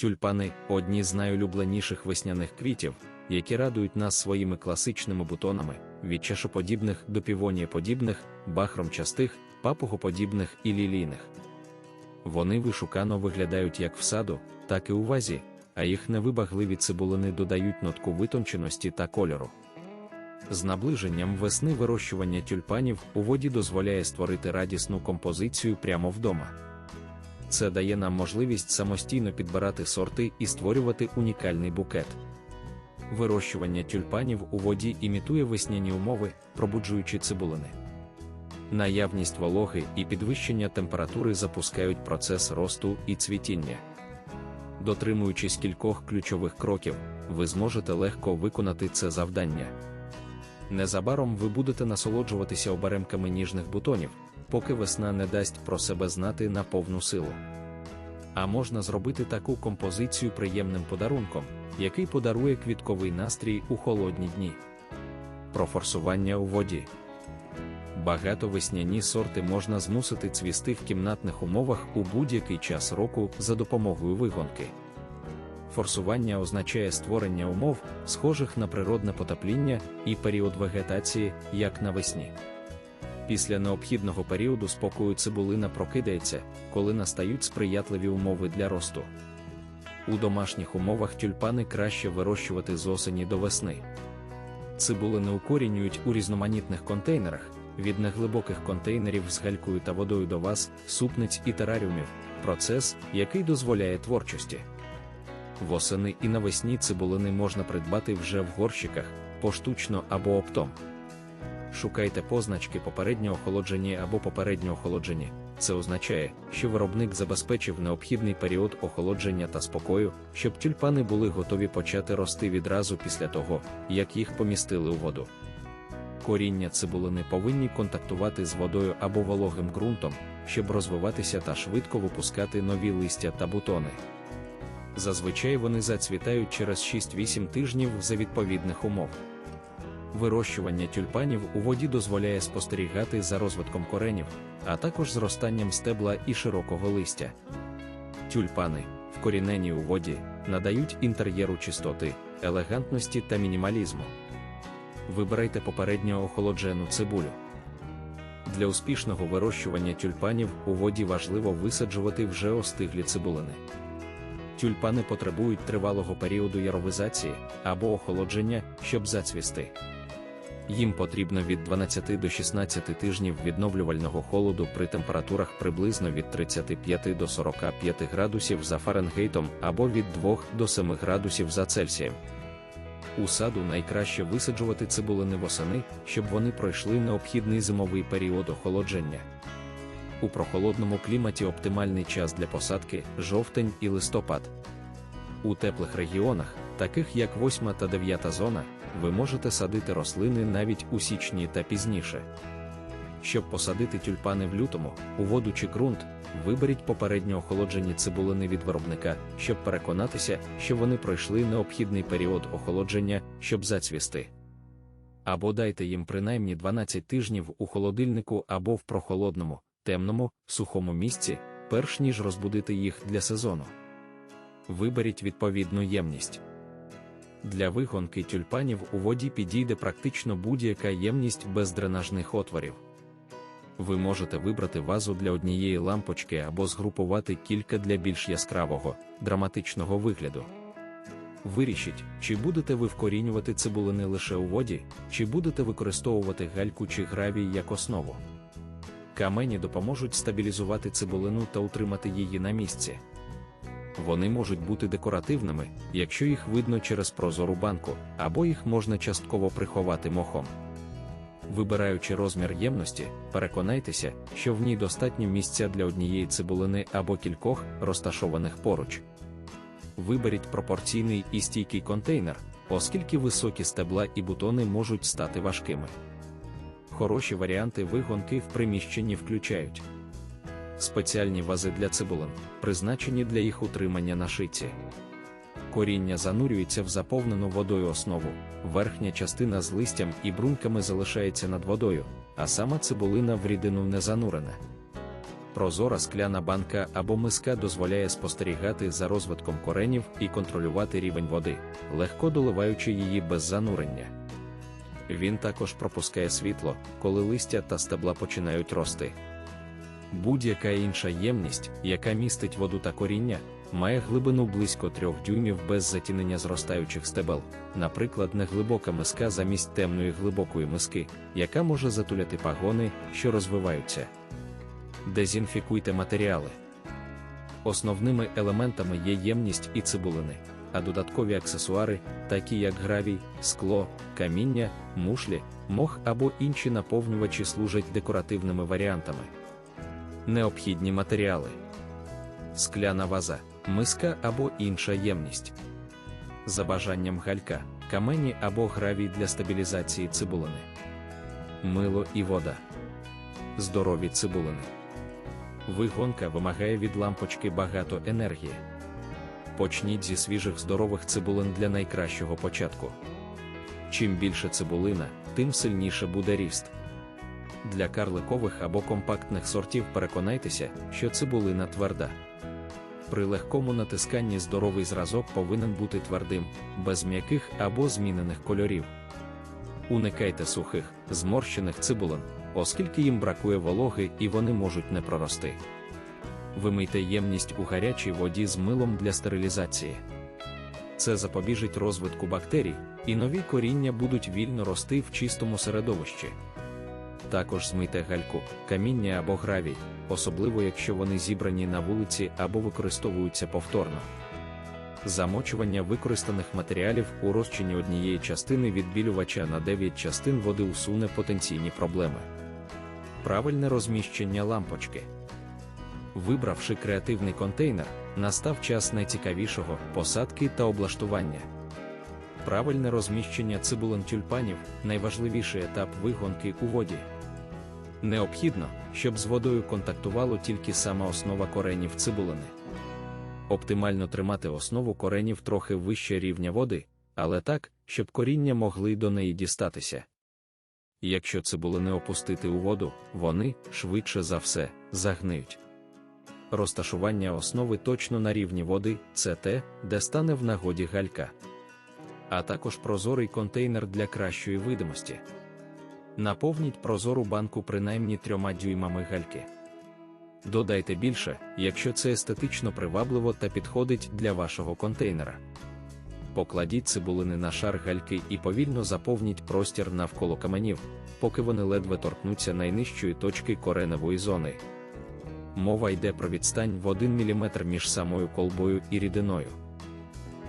Тюльпани одні з найулюбленіших весняних квітів, які радують нас своїми класичними бутонами, від чашоподібних до півонієподібних, бахромчастих, папугоподібних і лілійних. Вони вишукано виглядають як в саду, так і у вазі, а їх невибагливі цибулини додають нотку витонченості та кольору. З наближенням весни вирощування тюльпанів у воді дозволяє створити радісну композицію прямо вдома. Це дає нам можливість самостійно підбирати сорти і створювати унікальний букет. Вирощування тюльпанів у воді імітує весняні умови, пробуджуючи цибулини. Наявність вологи і підвищення температури запускають процес росту і цвітіння. Дотримуючись кількох ключових кроків, ви зможете легко виконати це завдання. Незабаром ви будете насолоджуватися оберемками ніжних бутонів, поки весна не дасть про себе знати на повну силу. А можна зробити таку композицію приємним подарунком, який подарує квітковий настрій у холодні дні. Про форсування у воді. Багато весняні сорти можна змусити цвісти в кімнатних умовах у будь-який час року за допомогою вигонки. Форсування означає створення умов, схожих на природне потепління і період вегетації, як навесні. Після необхідного періоду спокою цибулина прокидається, коли настають сприятливі умови для росту. У домашніх умовах тюльпани краще вирощувати з осені до весни. Цибулини укорінюють у різноманітних контейнерах, від неглибоких контейнерів з галькою та водою до вас, супниць і тераріумів, процес, який дозволяє творчості. Восени і навесні цибулини можна придбати вже в горщиках, поштучно або оптом. Шукайте позначки попередньо охолоджені або попередньо охолоджені. Це означає, що виробник забезпечив необхідний період охолодження та спокою, щоб тюльпани були готові почати рости відразу після того, як їх помістили у воду. Коріння цибулини повинні контактувати з водою або вологим ґрунтом, щоб розвиватися та швидко випускати нові листя та бутони. Зазвичай вони зацвітають через 6-8 тижнів за відповідних умов. Вирощування тюльпанів у воді дозволяє спостерігати за розвитком коренів, а також зростанням стебла і широкого листя. Тюльпани, вкорінені у воді, надають інтер'єру чистоти, елегантності та мінімалізму. Вибирайте попередньо охолоджену цибулю. Для успішного вирощування тюльпанів у воді важливо висаджувати вже остиглі цибулини. Тюльпани потребують тривалого періоду яровизації або охолодження, щоб зацвісти. Їм потрібно від 12 до 16 тижнів відновлювального холоду при температурах приблизно від 35 до 45 градусів за Фаренгейтом або від 2 до 7 градусів за Цельсієм. У саду найкраще висаджувати цибулини восени, щоб вони пройшли необхідний зимовий період охолодження. У прохолодному кліматі оптимальний час для посадки жовтень і листопад. У теплих регіонах, таких як 8 та 9 зона, ви можете садити рослини навіть у січні та пізніше. Щоб посадити тюльпани в лютому, у воду чи ґрунт, виберіть попередньо охолоджені цибулини від виробника, щоб переконатися, що вони пройшли необхідний період охолодження, щоб зацвісти. Або дайте їм принаймні 12 тижнів у холодильнику або в прохолодному, темному, сухому місці, перш ніж розбудити їх для сезону. Виберіть відповідну ємність. Для вигонки тюльпанів у воді підійде практично будь-яка ємність без дренажних отворів. Ви можете вибрати вазу для однієї лампочки або згрупувати кілька для більш яскравого, драматичного вигляду. Вирішіть, чи будете ви вкорінювати цибулини лише у воді, чи будете використовувати гальку чи гравій як основу. Камені допоможуть стабілізувати цибулину та утримати її на місці. Вони можуть бути декоративними, якщо їх видно через прозору банку, або їх можна частково приховати мохом. Вибираючи розмір ємності, переконайтеся, що в ній достатньо місця для однієї цибулини або кількох, розташованих поруч. Виберіть пропорційний і стійкий контейнер, оскільки високі стебла і бутони можуть стати важкими. Хороші варіанти вигонки в приміщенні включають спеціальні вази для цибулин, призначені для їх утримання на шиці. Коріння занурюється в заповнену водою основу, верхня частина з листям і бруньками залишається над водою, а сама цибулина в рідину не занурена. Прозора скляна банка або миска дозволяє спостерігати за розвитком коренів і контролювати рівень води, легко доливаючи її без занурення. Він також пропускає світло, коли листя та стебла починають рости. Будь-яка інша ємність, яка містить воду та коріння, має глибину близько 3 дюймів без затінення зростаючих стебел, наприклад, неглибока миска замість темної глибокої миски, яка може затуляти пагони, що розвиваються. Дезінфікуйте матеріали. Основними елементами є ємність і цибулини, а додаткові аксесуари, такі як гравій, скло, каміння, мушлі, мох або інші наповнювачі служать декоративними варіантами. Необхідні матеріали: скляна ваза, миска або інша ємність. За бажанням галька, камені або гравій для стабілізації цибулини, мило і вода. Здорові цибулини. Вигонка вимагає від лампочки багато енергії. Почніть зі свіжих здорових цибулин для найкращого початку. Чим більше цибулина, тим сильніше буде ріст. Для карликових або компактних сортів переконайтеся, що цибулина тверда. При легкому натисканні здоровий зразок повинен бути твердим, без м'яких або змінених кольорів. Уникайте сухих, зморщених цибулин, оскільки їм бракує вологи і вони можуть не прорости. Вимийте ємність у гарячій воді з милом для стерилізації. Це запобіжить розвитку бактерій, і нові коріння будуть вільно рости в чистому середовищі. Також змийте гальку, каміння або гравій, особливо якщо вони зібрані на вулиці або використовуються повторно. Замочування використаних матеріалів у розчині однієї частини відбілювача на 9 частин води усуне потенційні проблеми. Правильне розміщення лампочки. Вибравши креативний контейнер, настав час найцікавішого посадки та облаштування. Правильне розміщення цибулин тюльпанів найважливіший етап вигонки у воді. Необхідно, щоб з водою контактувало тільки сама основа коренів цибулини. Оптимально тримати основу коренів трохи вище рівня води, але так, щоб коріння могли до неї дістатися. Якщо цибулини опустити у воду, вони, швидше за все, загниють. Розташування основи точно на рівні води це те, де стане в нагоді галька. А також прозорий контейнер для кращої видимості. Наповніть прозору банку принаймні трьома дюймами гальки. Додайте більше, якщо це естетично привабливо та підходить для вашого контейнера. Покладіть цибулини на шар гальки і повільно заповніть простір навколо каменів, поки вони ледве торкнуться найнижчої точки кореневої зони. Мова йде про відстань в 1 мм між самою колбою і рідиною.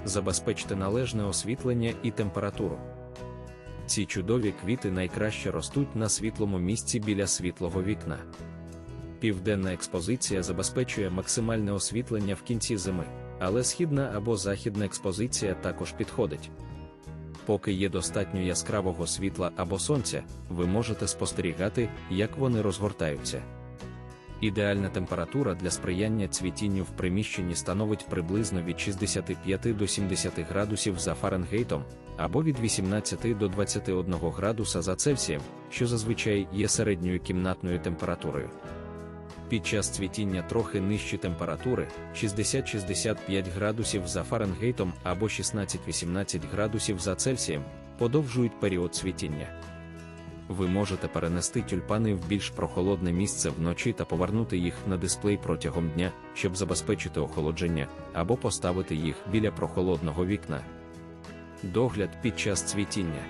Забезпечте належне освітлення і температуру. Ці чудові квіти найкраще ростуть на світлому місці біля світлого вікна. Південна експозиція забезпечує максимальне освітлення в кінці зими, але східна або західна експозиція також підходить. Поки є достатньо яскравого світла або сонця, ви можете спостерігати, як вони розгортаються. Ідеальна температура для сприяння цвітінню в приміщенні становить приблизно від 65 до 70 градусів за Фаренгейтом або від 18 до 21 градуса за Цельсієм, що зазвичай є середньою кімнатною температурою. Під час цвітіння трохи нижчі температури 60-65 градусів за Фаренгейтом або 16-18 градусів за Цельсієм подовжують період цвітіння. Ви можете перенести тюльпани в більш прохолодне місце вночі та повернути їх на дисплей протягом дня, щоб забезпечити охолодження, або поставити їх біля прохолодного вікна. Догляд під час цвітіння.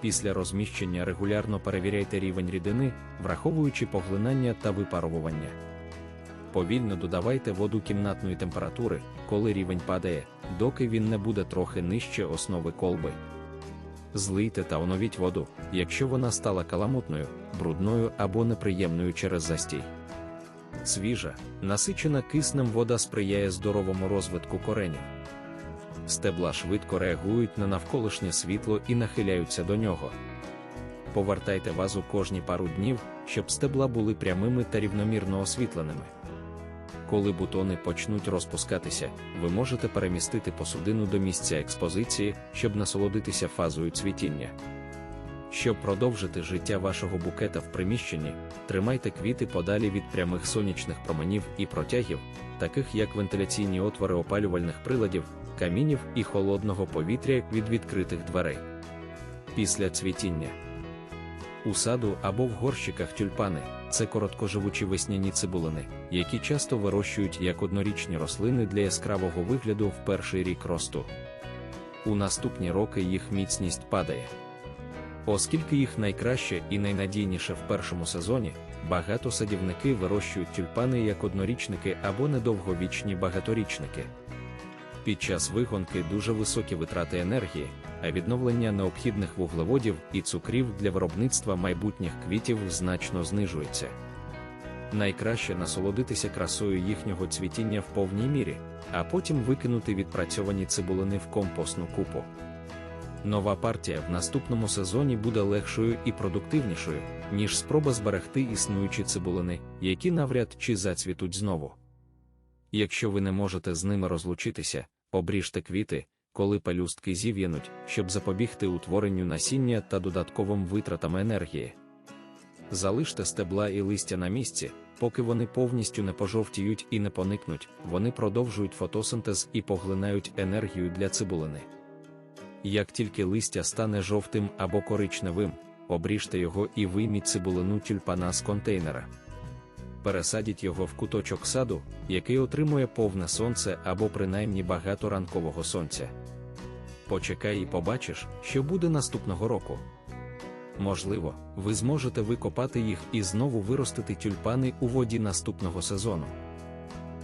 Після розміщення регулярно перевіряйте рівень рідини, враховуючи поглинання та випаровування. Повільно додавайте воду кімнатної температури, коли рівень падає, доки він не буде трохи нижче основи колби. Злийте та оновіть воду, якщо вона стала каламутною, брудною або неприємною через застій. Свіжа, насичена киснем вода сприяє здоровому розвитку коренів. Стебла швидко реагують на навколишнє світло і нахиляються до нього. Повертайте вазу кожні пару днів, щоб стебла були прямими та рівномірно освітленими. Коли бутони почнуть розпускатися, ви можете перемістити посудину до місця експозиції, щоб насолодитися фазою цвітіння. Щоб продовжити життя вашого букета в приміщенні, тримайте квіти подалі від прямих сонячних променів і протягів, таких як вентиляційні отвори опалювальних приладів, камінів і холодного повітря від відкритих дверей. Після цвітіння у саду або в горщиках тюльпани це короткоживучі весняні цибулини, які часто вирощують як однорічні рослини для яскравого вигляду в перший рік росту. У наступні роки їх міцність падає. Оскільки їх найкраще і найнадійніше в першому сезоні, багато садівники вирощують тюльпани як однорічники або недовговічні багаторічники. Під час вигонки дуже високі витрати енергії, а відновлення необхідних вуглеводів і цукрів для виробництва майбутніх квітів значно знижується. Найкраще насолодитися красою їхнього цвітіння в повній мірі, а потім викинути відпрацьовані цибулини в компостну купу. Нова партія в наступному сезоні буде легшою і продуктивнішою, ніж спроба зберегти існуючі цибулини, які навряд чи зацвітуть знову. Якщо ви не можете з ними розлучитися, обріжте квіти, коли пелюстки зів'януть, щоб запобігти утворенню насіння та додатковим витратам енергії. Залиште стебла і листя на місці, поки вони повністю не пожовтіють і не поникнуть, вони продовжують фотосинтез і поглинають енергію для цибулини. Як тільки листя стане жовтим або коричневим, обріжте його і вийміть цибулину тюльпана з контейнера. Пересадіть його в куточок саду, який отримує повне сонце або принаймні багато ранкового сонця. Почекай і побачиш, що буде наступного року. Можливо, ви зможете викопати їх і знову виростити тюльпани у воді наступного сезону.